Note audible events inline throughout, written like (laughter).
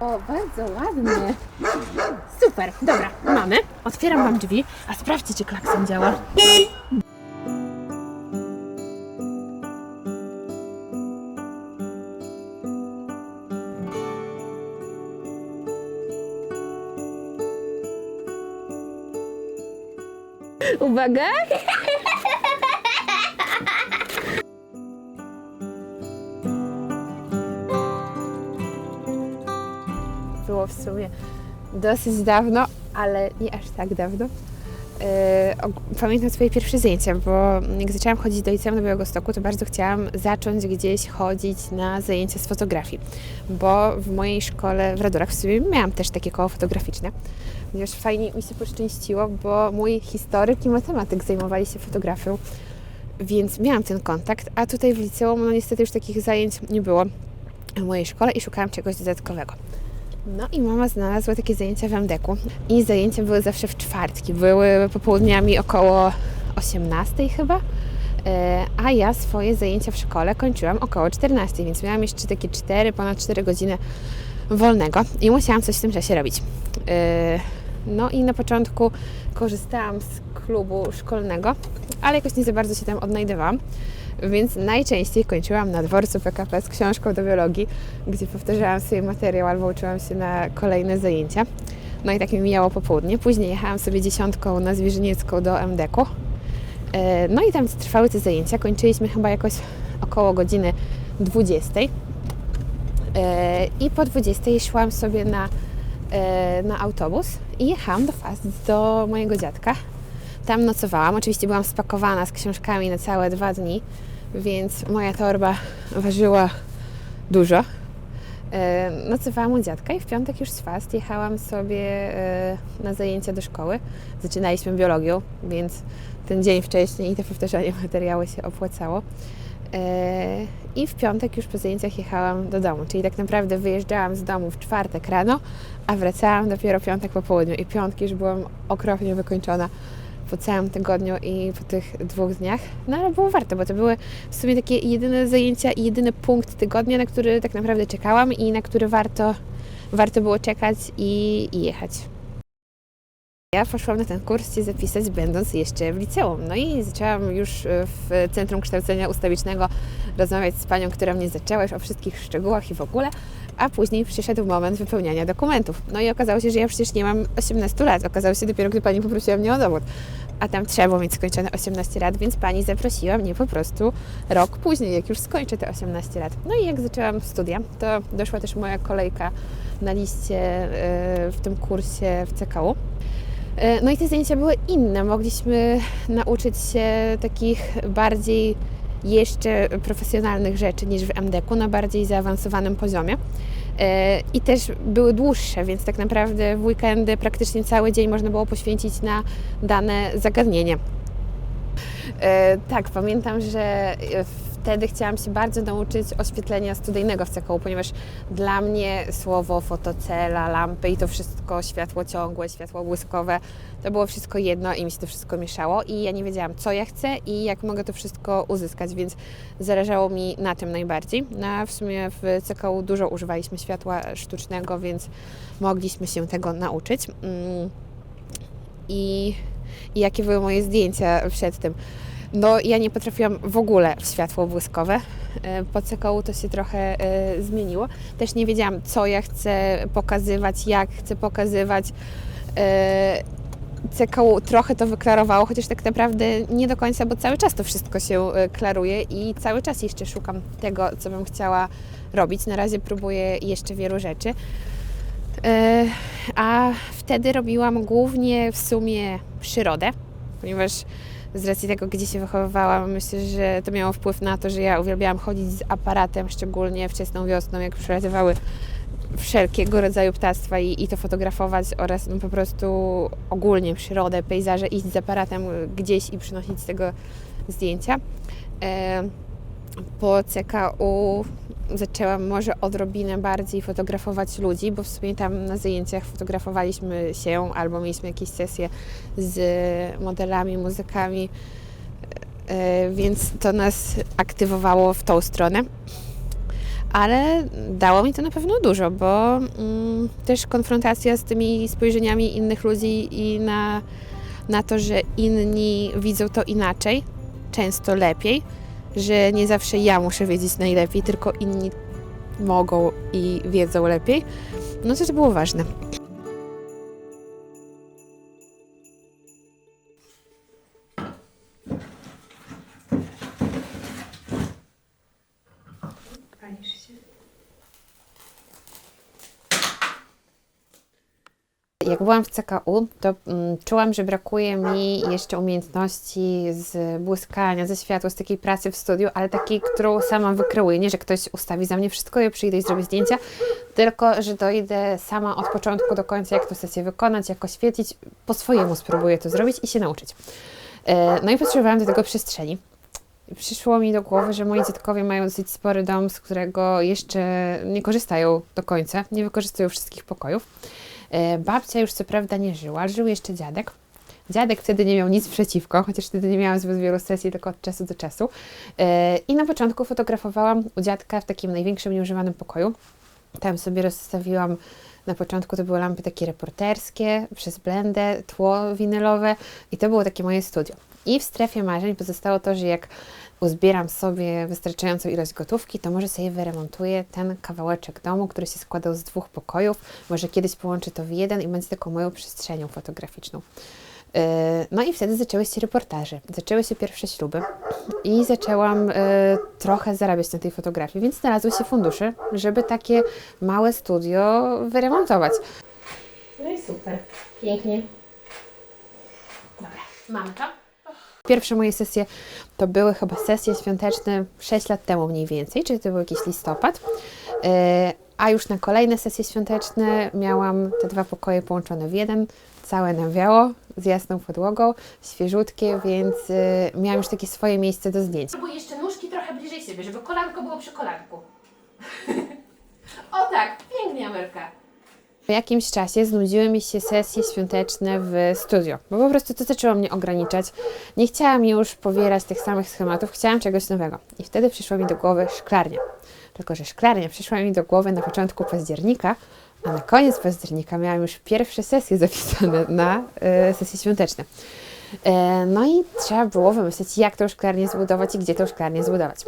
O, bardzo ładnie. Super, dobra, mamy. Otwieram wam drzwi, a sprawdźcie, czy klakson działa. Uwaga! było w sumie dosyć dawno, ale nie aż tak dawno. E, Pamiętam swoje pierwsze zajęcia, bo jak zaczęłam chodzić do liceum do Białegostoku, to bardzo chciałam zacząć gdzieś chodzić na zajęcia z fotografii, bo w mojej szkole w Radorach w sumie miałam też takie koło fotograficzne, ponieważ fajnie mi się poszczęściło, bo mój historyk i matematyk zajmowali się fotografią, więc miałam ten kontakt, a tutaj w liceum no niestety już takich zajęć nie było w mojej szkole i szukałam czegoś dodatkowego. No i mama znalazła takie zajęcia w MDK-u i zajęcia były zawsze w czwartki. Były popołudniami około 18 chyba, E, a ja swoje zajęcia w szkole kończyłam około 14, więc miałam jeszcze takie 4, ponad 4 godziny wolnego i musiałam coś w tym czasie robić. E, No i na początku korzystałam z klubu szkolnego, ale jakoś nie za bardzo się tam odnajdywałam. Więc najczęściej kończyłam na dworcu PKP z książką do biologii, gdzie powtarzałam sobie materiał albo uczyłam się na kolejne zajęcia. No i tak mi mijało popołudnie. Później jechałam sobie dziesiątką na Zwierzyniecką do MDK-u. E, No i tam trwały te zajęcia. Kończyliśmy chyba jakoś około godziny 20. E, I po 20 szłam sobie na, e, na autobus i jechałam do FAST do mojego dziadka. Tam nocowałam. Oczywiście byłam spakowana z książkami na całe dwa dni, więc moja torba ważyła dużo. E, Nocowałam u dziadka i w piątek już z FAST jechałam sobie na zajęcia do szkoły. Zaczynaliśmy biologią, więc ten dzień wcześniej i to powtarzanie materiału się opłacało. E, I w piątek już po zajęciach jechałam do domu, czyli tak naprawdę wyjeżdżałam z domu w czwartek rano, a wracałam dopiero piątek po południu. I piątki już byłam okropnie wykończona po całym tygodniu i po tych dwóch dniach. No ale było warto, bo to były w sumie takie jedyne zajęcia i jedyny punkt tygodnia, na który tak naprawdę czekałam i na który warto, warto było czekać i, i jechać. Ja poszłam na ten kurs się zapisać, będąc jeszcze w liceum. No i zaczęłam już e, w Centrum Kształcenia Ustawicznego rozmawiać z panią, która mnie zaczęła już o wszystkich szczegółach i w ogóle, a później przyszedł moment wypełniania dokumentów. No i okazało się, że ja przecież nie mam 18 lat. Okazało się dopiero, gdy pani poprosiła mnie o dowód. A tam trzeba było mieć skończone 18 lat, więc pani zaprosiła mnie po prostu rok później, jak już skończę te 18 lat. No i jak zaczęłam studia, to doszła też moja kolejka na liście e, w tym kursie w CKU. E, No i te zajęcia były inne. Mogliśmy nauczyć się takich bardziej jeszcze profesjonalnych rzeczy niż w MDK-u na bardziej zaawansowanym poziomie. E, I też były dłuższe, więc tak naprawdę w weekendy praktycznie cały dzień można było poświęcić na dane zagadnienie. E, Tak, pamiętam, że e, wtedy chciałam się bardzo nauczyć oświetlenia studyjnego w CKU, ponieważ dla mnie słowo fotocela, lampy i to wszystko, światło ciągłe, światło błyskowe, to było wszystko jedno i mi się to wszystko mieszało i ja nie wiedziałam, co ja chcę i jak mogę to wszystko uzyskać, więc zależało mi na tym najbardziej. No, w sumie w CKU dużo używaliśmy światła sztucznego, więc mogliśmy się tego nauczyć. Mm. I, i jakie były moje zdjęcia przed tym. No, ja nie potrafiłam w ogóle w światło błyskowe. E, Po CKU to się trochę e, zmieniło. Też nie wiedziałam, co ja chcę pokazywać, jak chcę pokazywać. E, CKU trochę to wyklarowało, chociaż tak naprawdę nie do końca, bo cały czas to wszystko się klaruje i cały czas jeszcze szukam tego, co bym chciała robić. Na razie próbuję jeszcze wielu rzeczy. A wtedy robiłam głównie w sumie przyrodę, ponieważ z racji tego, gdzie się wychowywałam, myślę, że to miało wpływ na to, że ja uwielbiałam chodzić z aparatem, szczególnie wczesną wiosną, jak przelatywały wszelkiego rodzaju ptactwa i, i to fotografować oraz no, po prostu ogólnie przyrodę, pejzaże, iść z aparatem gdzieś i przynosić z tego zdjęcia. E, po CKU zaczęłam może odrobinę bardziej fotografować ludzi, bo w sumie tam na zajęciach fotografowaliśmy się albo mieliśmy jakieś sesje z modelami, muzykami, e, więc to nas aktywowało w tą stronę. Ale dało mi to na pewno dużo, bo mm, też konfrontacja z tymi spojrzeniami innych ludzi i na, na to, że inni widzą to inaczej, często lepiej, że nie zawsze ja muszę wiedzieć najlepiej, tylko inni mogą i wiedzą lepiej, no to to było ważne. Jak byłam w CKU, to mm, czułam, że brakuje mi jeszcze umiejętności z błyskania, ze światła, z takiej pracy w studiu, ale takiej, którą sama wykreuję. Nie, że ktoś ustawi za mnie wszystko, ja przyjdę i zrobię zdjęcia, tylko, że dojdę sama od początku do końca, jak tę sesję wykonać, jak oświetlić, po swojemu spróbuję to zrobić i się nauczyć. E, No i potrzebowałam do tego przestrzeni. Przyszło mi do głowy, że moi dziadkowie mają dosyć spory dom, z którego jeszcze nie korzystają do końca, nie wykorzystują wszystkich pokojów. E, Babcia już co prawda nie żyła, żył jeszcze dziadek. Dziadek wtedy nie miał nic przeciwko, chociaż wtedy nie miałam zbyt wielu sesji, tylko od czasu do czasu. E, I na początku fotografowałam u dziadka w takim największym nieużywanym pokoju. Tam sobie rozstawiłam, na początku to były lampy takie reporterskie, przez blendę, tło winylowe i to było takie moje studio. I w strefie marzeń pozostało to, że jak uzbieram sobie wystarczającą ilość gotówki, to może sobie wyremontuję ten kawałeczek domu, który się składał z dwóch pokojów. Może kiedyś połączę to w jeden i będzie taką moją przestrzenią fotograficzną. Yy, No i wtedy zaczęły się reportaże, zaczęły się pierwsze śluby i zaczęłam yy, trochę zarabiać na tej fotografii, więc znalazły się fundusze, żeby takie małe studio wyremontować. No i super. Pięknie. Dobra, mamy to? Pierwsze moje sesje to były chyba sesje świąteczne 6 lat temu mniej więcej, czyli to był jakiś listopad. Yy, A już na kolejne sesje świąteczne miałam te dwa pokoje połączone w jeden, całe na biało, z jasną podłogą, świeżutkie, więc yy, miałam już takie swoje miejsce do zdjęć. Spróbuj jeszcze nóżki trochę bliżej siebie, żeby kolanko było przy kolanku. (laughs) o tak, pięknie Amelka. Po jakimś czasie znudziły mi się sesje świąteczne w studio, bo po prostu to zaczęło mnie ograniczać. Nie chciałam już powierać tych samych schematów, chciałam czegoś nowego. I wtedy przyszła mi do głowy szklarnia. Tylko, że szklarnia przyszła mi do głowy na początku października, a na koniec października miałam już pierwsze sesje zapisane na e, sesje świąteczne. E, no i trzeba było wymyślić, jak tą szklarnię zbudować i gdzie tą szklarnię zbudować.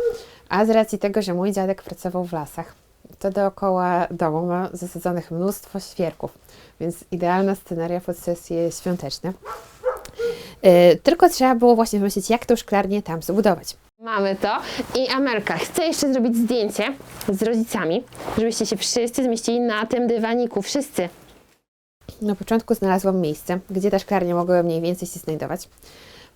A z racji tego, że mój dziadek pracował w lasach, to dookoła domu ma zasadzonych mnóstwo świerków, więc idealna scenaria pod sesje świąteczne. Tylko trzeba było właśnie wymyślić, jak tą szklarnię tam zbudować. Mamy to. I Amelka, chcę jeszcze zrobić zdjęcie z rodzicami, żebyście się wszyscy zmieścili na tym dywaniku. Wszyscy. Na początku znalazłam miejsce, gdzie ta szklarnia mogła mniej więcej się znajdować.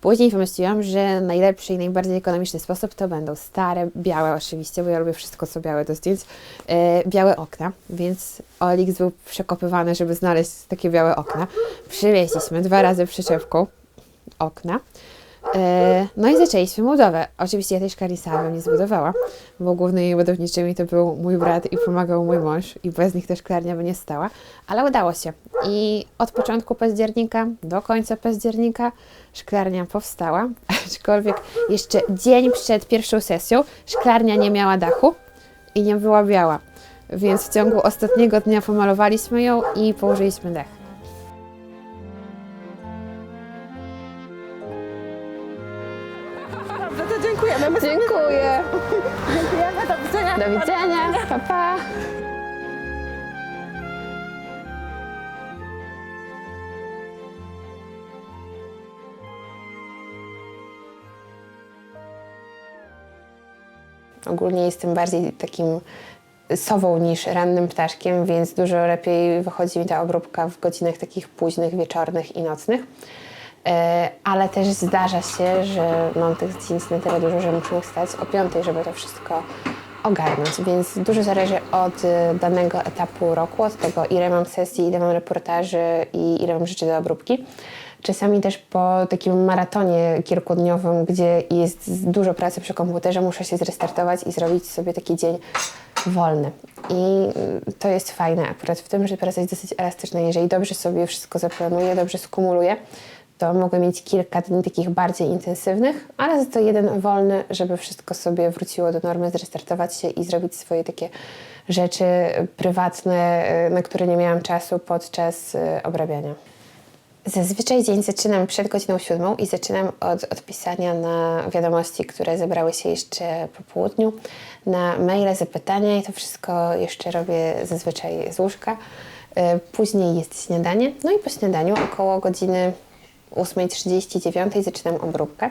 Później wymyśliłam, że najlepszy i najbardziej ekonomiczny sposób to będą stare, białe oczywiście, bo ja lubię wszystko co białe do zdjęć, e, białe okna, więc Olix był przekopywany, żeby znaleźć takie białe okna. Przywieźliśmy dwa razy przyczepką okna. E, No i zaczęliśmy budowę. Oczywiście ja tej szklarni sama nie zbudowała, bo głównymi budowniczymi to był mój brat i pomagał mój mąż i bez nich też szklarnia by nie stała, ale udało się. I od początku października do końca października szklarnia powstała, (laughs) aczkolwiek jeszcze dzień przed pierwszą sesją szklarnia nie miała dachu i nie była biała. Więc w ciągu ostatniego dnia pomalowaliśmy ją i położyliśmy dach. Dziękujemy. My Dziękuję. (laughs) dziękujemy, do widzenia. Do widzenia. Pa, pa. Ogólnie jestem bardziej takim sową niż rannym ptaszkiem, więc dużo lepiej wychodzi mi ta obróbka w godzinach takich późnych, wieczornych i nocnych. E, Ale też zdarza się, że mam tych zdjęć na tyle dużo, że muszę wstać o piątej, żeby to wszystko ogarnąć, więc dużo zależy od e, danego etapu roku, od tego ile mam sesji, ile mam reportaży i ile mam rzeczy do obróbki. Czasami też po takim maratonie kilkudniowym, gdzie jest dużo pracy przy komputerze, muszę się zrestartować i zrobić sobie taki dzień wolny. I y, to jest fajne akurat w tym, że praca jest dosyć elastyczna. Jeżeli dobrze sobie wszystko zaplanuję, dobrze skumuluję, to mogę mieć kilka dni takich bardziej intensywnych, ale za to jeden wolny, żeby wszystko sobie wróciło do normy, zrestartować się i zrobić swoje takie rzeczy prywatne, na które nie miałam czasu podczas y, obrabiania. Zazwyczaj dzień zaczynam przed godziną siódmą i zaczynam od odpisania na wiadomości, które zebrały się jeszcze po południu, na maile, zapytania i to wszystko jeszcze robię zazwyczaj z łóżka. Y, Później jest śniadanie, no i po śniadaniu około godziny 8.30-9 zaczynam obróbkę.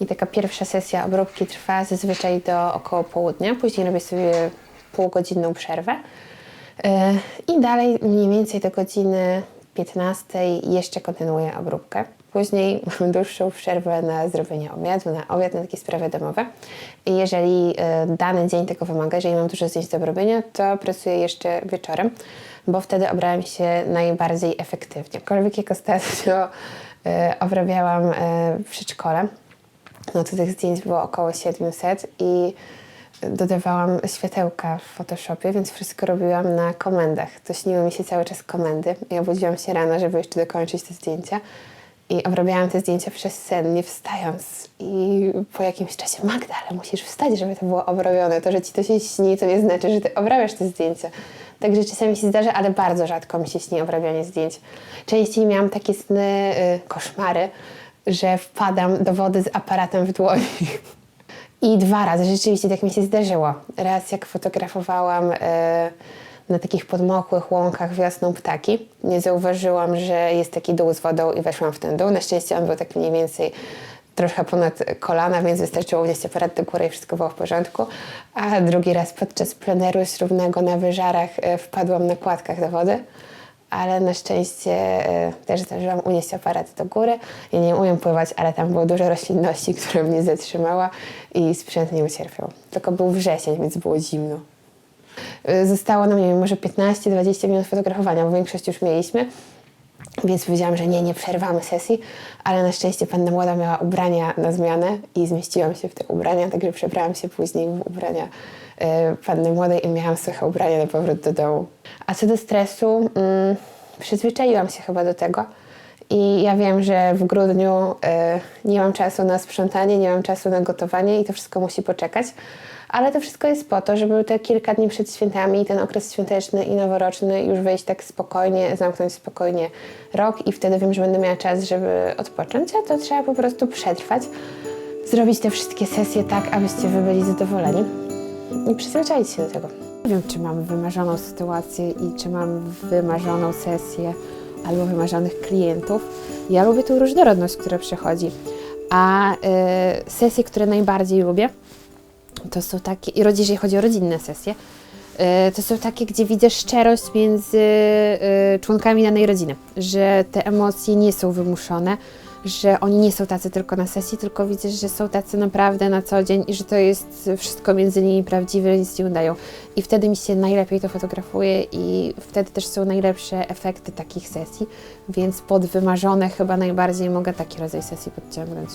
I taka pierwsza sesja obróbki trwa zazwyczaj do około południa, później robię sobie półgodzinną przerwę. Yy, I dalej mniej więcej do godziny 15 jeszcze kontynuuję obróbkę. Później (laughs) mam dłuższą przerwę na zrobienie obiadu, na obiad, na takie sprawy domowe. I jeżeli yy, dany dzień tego wymaga, jeżeli mam dużo zdjęć do robienia, to pracuję jeszcze wieczorem, bo wtedy obrałem się najbardziej efektywnie. Aczkolwiek jak ostatnio obrabiałam yy, w przedszkole, no to tych zdjęć było około 700 i dodawałam światełka w Photoshopie, więc wszystko robiłam na komendach. To śniły mi się cały czas komendy. Ja budziłam się rano, żeby jeszcze dokończyć te zdjęcia i obrabiałam te zdjęcia przez sen, nie wstając. I po jakimś czasie, Magda, ale musisz wstać, żeby to było obrobione. To, że ci to się śni, to nie znaczy, że ty obrabiasz te zdjęcia. Także czasami się zdarza, ale bardzo rzadko mi się śni obrabianie zdjęć. Częściej miałam takie sny, y, koszmary, że wpadam do wody z aparatem w dłoni. (laughs) I dwa razy rzeczywiście tak mi się zdarzyło. Raz jak fotografowałam e, na takich podmokłych łąkach wiosną ptaki, nie zauważyłam, że jest taki dół z wodą i weszłam w ten dół. Na szczęście on był tak mniej więcej trochę ponad kolana, więc wystarczyło unieść aparat do góry i wszystko było w porządku. A drugi raz podczas pleneru ślubnego na wyżarach e, wpadłam na kładkach do wody ale na szczęście e, też zdążyłam unieść aparat do góry. Ja nie umiem pływać, ale tam było dużo roślinności, (laughs) która mnie zatrzymała i sprzęt nie ucierpiał. Tylko był wrzesień, więc było zimno. E, Zostało nam, nie wiem, może 15-20 minut fotografowania, bo większość już mieliśmy. Więc powiedziałam, że nie, nie przerwamy sesji, ale na szczęście panna młoda miała ubrania na zmianę i zmieściłam się w te ubrania, także przebrałam się później w ubrania e, panny młodej i miałam suche ubrania na powrót do domu. A co do stresu, mm, przyzwyczaiłam się chyba do tego i ja wiem, że w grudniu e, nie mam czasu na sprzątanie, nie mam czasu na gotowanie i to wszystko musi poczekać. Ale to wszystko jest po to, żeby te kilka dni przed świętami, ten okres świąteczny i noworoczny już wejść tak spokojnie, zamknąć spokojnie rok i wtedy wiem, że będę miała czas, żeby odpocząć, a to trzeba po prostu przetrwać, zrobić te wszystkie sesje tak, abyście wy byli zadowoleni i przyzwyczaić się do tego. Nie wiem, czy mam wymarzoną sytuację i czy mam wymarzoną sesję albo wymarzonych klientów. Ja lubię tą różnorodność, która przychodzi, a y, sesje, które najbardziej lubię, to są takie, i jeżeli chodzi o rodzinne sesje, y, to są takie, gdzie widzę szczerość między y, członkami danej rodziny, że te emocje nie są wymuszone, że oni nie są tacy tylko na sesji, tylko widzę, że są tacy naprawdę na co dzień i że to jest wszystko między nimi prawdziwe, nic nie udają. I wtedy mi się najlepiej to fotografuje i wtedy też są najlepsze efekty takich sesji, więc pod wymarzone chyba najbardziej mogę taki rodzaj sesji podciągnąć.